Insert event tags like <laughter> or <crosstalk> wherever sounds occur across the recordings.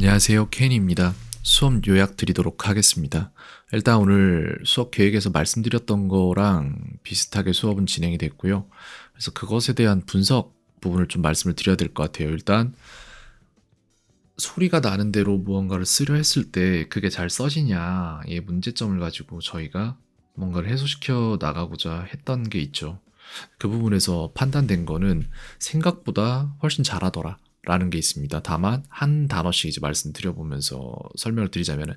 안녕하세요. 켄입니다. 수업 요약 드리도록 하겠습니다. 일단 오늘 수업 계획에서 말씀드렸던 거랑 비슷하게 수업은 진행이 됐고요. 그래서 그것에 대한 분석 부분을 좀 말씀을 드려야 될 것 같아요. 일단 소리가 나는 대로 무언가를 쓰려 했을 때 그게 잘 써지냐의 문제점을 가지고 저희가 뭔가를 해소시켜 나가고자 했던 게 있죠. 그 부분에서 판단된 거는 생각보다 훨씬 잘하더라. 라는 게 있습니다. 다만 한 단어씩 이제 말씀드려보면서 설명을 드리자면은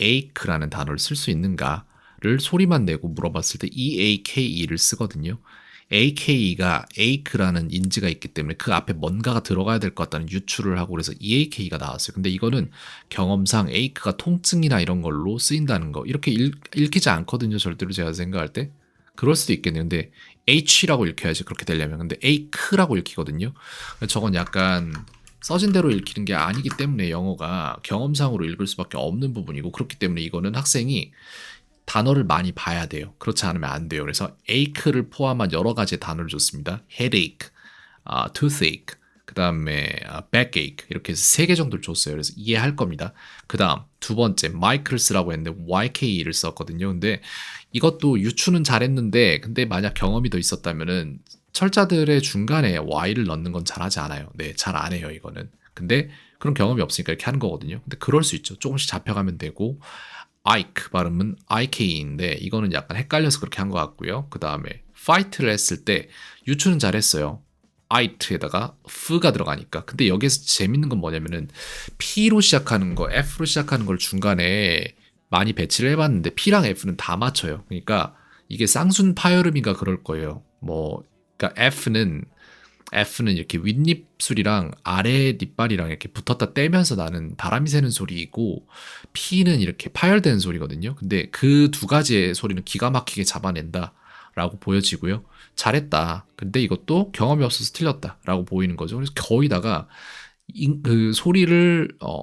ache라는 단어를 쓸 수 있는가를 소리만 내고 물어봤을 때 eake를 쓰거든요. AKE가 ache라는 인지가 있기 때문에 그 앞에 뭔가가 들어가야 될 것 같다는 유추를 하고 그래서 EAK가 나왔어요. 근데 이거는 경험상 ache가 통증이나 이런 걸로 쓰인다는 거 이렇게 읽, 읽히지 않거든요. 절대로 제가 생각할 때 그럴 수도 있겠네요. 근데 H라고 읽혀야지 그렇게 되려면 근데 A크라고 읽히거든요. 저건 약간 써진 대로 읽히는 게 아니기 때문에 영어가 경험상으로 읽을 수밖에 없는 부분이고 그렇기 때문에 이거는 학생이 단어를 많이 봐야 돼요. 그렇지 않으면 안 돼요. 그래서 ache를 포함한 여러 가지 단어를 줬습니다. headache, uh, toothache, 그 다음에 uh, backache 이렇게 해서 세 개 정도를 줬어요. 그래서 이해할 겁니다. 그 다음 두 번째 쓰라고 했는데 YK를 썼거든요. 근데 이것도 유추는 잘했는데 근데 만약 경험이 더 있었다면은 철자들의 중간에 Y를 넣는 건 잘하지 않아요. 네, 잘 안 해요, 이거는. 근데 그런 경험이 없으니까 이렇게 하는 거거든요. 근데 그럴 수 있죠. 조금씩 잡혀가면 되고 Ike 발음은 IK인데 이거는 약간 헷갈려서 그렇게 한 것 같고요. 그 다음에 fight를 했을 때 유추는 잘했어요. 아이트에다가 f가 들어가니까. 근데 여기서 재밌는 건 뭐냐면은 P로 시작하는 거, F로 시작하는 걸 중간에 많이 배치를 해봤는데 P랑 F는 다 맞춰요. 그러니까 이게 쌍순 파열음인가 그럴 거예요. 뭐, 그러니까 F는 F는 이렇게 윗입술이랑 아래 뒷발이랑 이렇게 붙었다 떼면서 나는 바람이 새는 소리이고 P는 이렇게 파열되는 소리거든요. 근데 그 두 가지의 소리는 기가 막히게 잡아낸다. 라고 보여지고요. 잘했다. 근데 이것도 경험이 없어서 틀렸다. 라고 보이는 거죠. 그래서 거의다가 그 소리를, 어,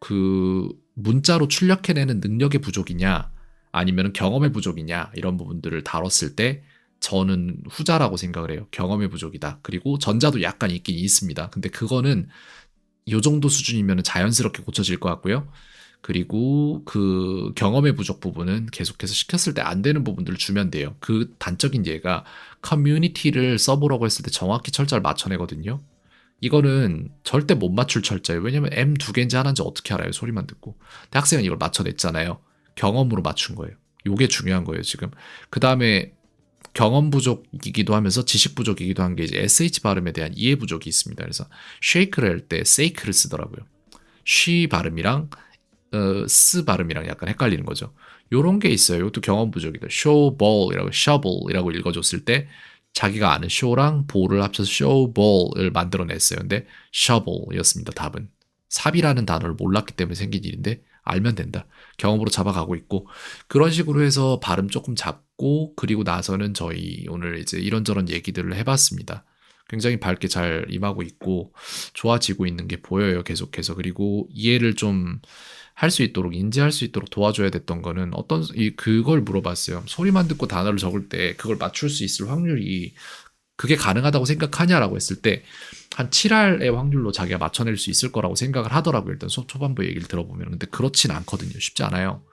그 문자로 출력해내는 능력의 부족이냐, 아니면 경험의 부족이냐, 이런 부분들을 다뤘을 때 저는 후자라고 생각을 해요. 경험의 부족이다. 그리고 전자도 약간 있긴 있습니다. 근데 그거는 요 정도 수준이면 자연스럽게 고쳐질 것 같고요. 그리고 그 경험의 부족 부분은 계속해서 시켰을 때 안 되는 부분들을 주면 돼요. 그 단적인 예가 커뮤니티를 써보라고 했을 때 정확히 철자를 맞춰내거든요. 이거는 절대 못 맞출 철자예요. 왜냐면 M 두 개인지 하나인지 어떻게 알아요? 소리만 듣고. 근데 학생은 이걸 맞춰냈잖아요. 경험으로 맞춘 거예요. 요게 중요한 거예요, 지금. 그 다음에 경험 부족이기도 하면서 지식 부족이기도 한 게 이제 SH 발음에 대한 이해 부족이 있습니다. 그래서 shake를 할 때 sake를 쓰더라고요. she 발음이랑 어, 스 발음이랑 약간 헷갈리는 거죠. 요런 게 있어요. 이것도 경험 부족이다. showball이라고 shovel이라고 읽어줬을 때 자기가 아는 show랑 ball을 합쳐서 showball을 만들어냈어요. 근데 shovel이었습니다. 답은. 삽이라는 단어를 몰랐기 때문에 생긴 일인데 알면 된다. 경험으로 잡아가고 있고 그런 식으로 해서 발음 조금 잡고 그리고 나서는 저희 오늘 이제 이런저런 얘기들을 해봤습니다. 굉장히 밝게 잘 임하고 있고 좋아지고 있는 게 보여요. 계속해서 그리고 이해를 좀 할 수 있도록 인지할 수 있도록 도와줘야 됐던 거는 어떤 이 그걸 물어봤어요. 소리만 듣고 단어를 적을 때 그걸 맞출 수 있을 확률이 그게 가능하다고 생각하냐라고 했을 때 한 7할의 확률로 자기가 맞춰낼 수 있을 거라고 생각을 하더라고요. 일단 초반부 얘기를 들어보면. 근데 그렇진 않거든요. 쉽지 않아요.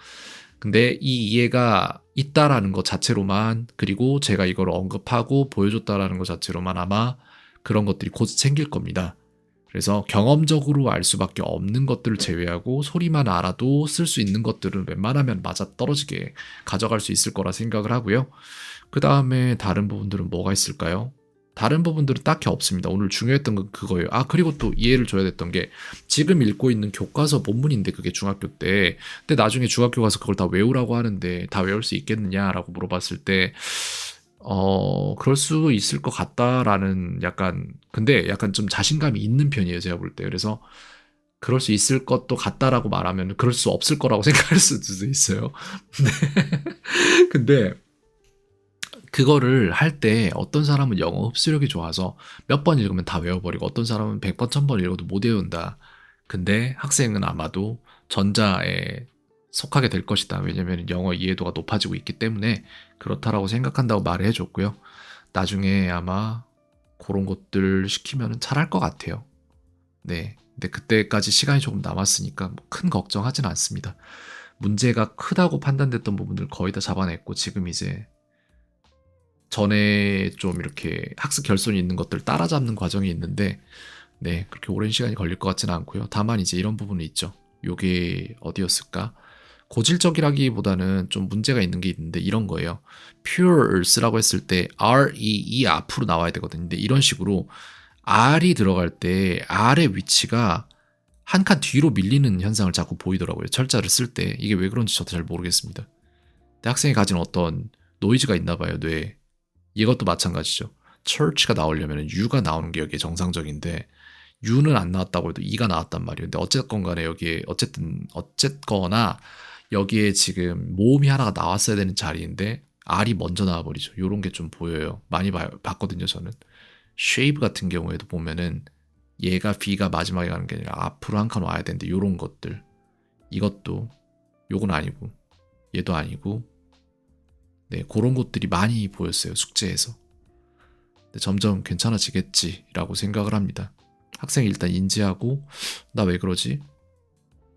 근데 이 이해가 있다라는 것 자체로만 그리고 제가 이걸 언급하고 보여줬다라는 것 자체로만 아마 그런 것들이 곧 생길 겁니다. 그래서 경험적으로 알 수밖에 없는 것들을 제외하고 소리만 알아도 쓸 수 있는 것들은 웬만하면 맞아 떨어지게 가져갈 수 있을 거라 생각을 하고요. 그 다음에 다른 부분들은 뭐가 있을까요? 다른 부분들은 딱히 없습니다. 오늘 중요했던 건 그거예요. 아, 그리고 또 이해를 줘야 됐던 게 지금 읽고 있는 교과서 본문인데 그게 중학교 때. 근데 나중에 중학교 가서 그걸 다 외우라고 하는데 다 외울 수 있겠느냐라고 물어봤을 때 어, 그럴 수 있을 것 같다라는 약간 근데 약간 좀 자신감이 있는 편이에요. 제가 볼 때. 그래서 그럴 수 있을 것도 같다라고 말하면 그럴 수 없을 거라고 <laughs> 생각할 수도 있어요. <laughs> 근데 그거를 할 때 어떤 사람은 영어 흡수력이 좋아서 몇 번 읽으면 다 외워버리고 어떤 사람은 100번, 1000번 읽어도 못 외운다. 근데 학생은 아마도 전자에 속하게 될 것이다. 왜냐면 영어 이해도가 높아지고 있기 때문에 그렇다라고 생각한다고 말을 해줬고요. 나중에 아마 그런 것들 시키면 잘할 것 같아요. 네. 근데 그때까지 시간이 조금 남았으니까 뭐 큰 걱정하진 않습니다. 문제가 크다고 판단됐던 부분들 거의 다 잡아냈고 지금 이제 전에 좀 이렇게 학습 결손이 있는 것들 따라잡는 과정이 있는데 네 그렇게 오랜 시간이 걸릴 것 같지는 않고요. 다만 이제 이런 부분이 있죠. 요게 어디였을까? 고질적이라기보다는 좀 문제가 있는 게 있는데 이런 거예요. pure스라고 했을 때 r e e 앞으로 나와야 되거든요. 근데 이런 식으로 r이 들어갈 때 r의 위치가 한 칸 뒤로 밀리는 현상을 자꾸 보이더라고요. 철자를 쓸 때 이게 왜 그런지 저도 잘 모르겠습니다. 근데 학생이 가진 어떤 노이즈가 있나 봐요. 뇌에. 이것도 마찬가지죠. church가 나오려면 u가 나오는 게 여기에 정상적인데 u는 안 나왔다고 해도 e가 나왔단 말이에요. 근데 어쨌건 간에 여기에 어쨌든 어쨌거나 여기에 지금 모음이 하나가 나왔어야 되는 자리인데 R이 먼저 나와버리죠. 요런 게 좀 보여요. 많이 봐, 봤거든요, 저는. shave 같은 경우에도 보면은 얘가 B가 마지막에 가는 게 아니라 앞으로 한 칸 와야 되는데 요런 것들. 이것도 요건 아니고 얘도 아니고 네, 그런 것들이 많이 보였어요, 숙제에서. 점점 괜찮아지겠지라고 생각을 합니다. 학생이 일단 인지하고 나 왜 그러지?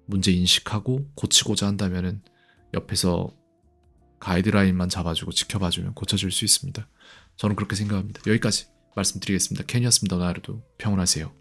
문제 인식하고 고치고자 한다면은 옆에서 가이드라인만 잡아주고 지켜봐주면 고쳐질 수 있습니다. 저는 그렇게 생각합니다. 여기까지 말씀드리겠습니다. 캔이었습니다. 하루도 평온하세요.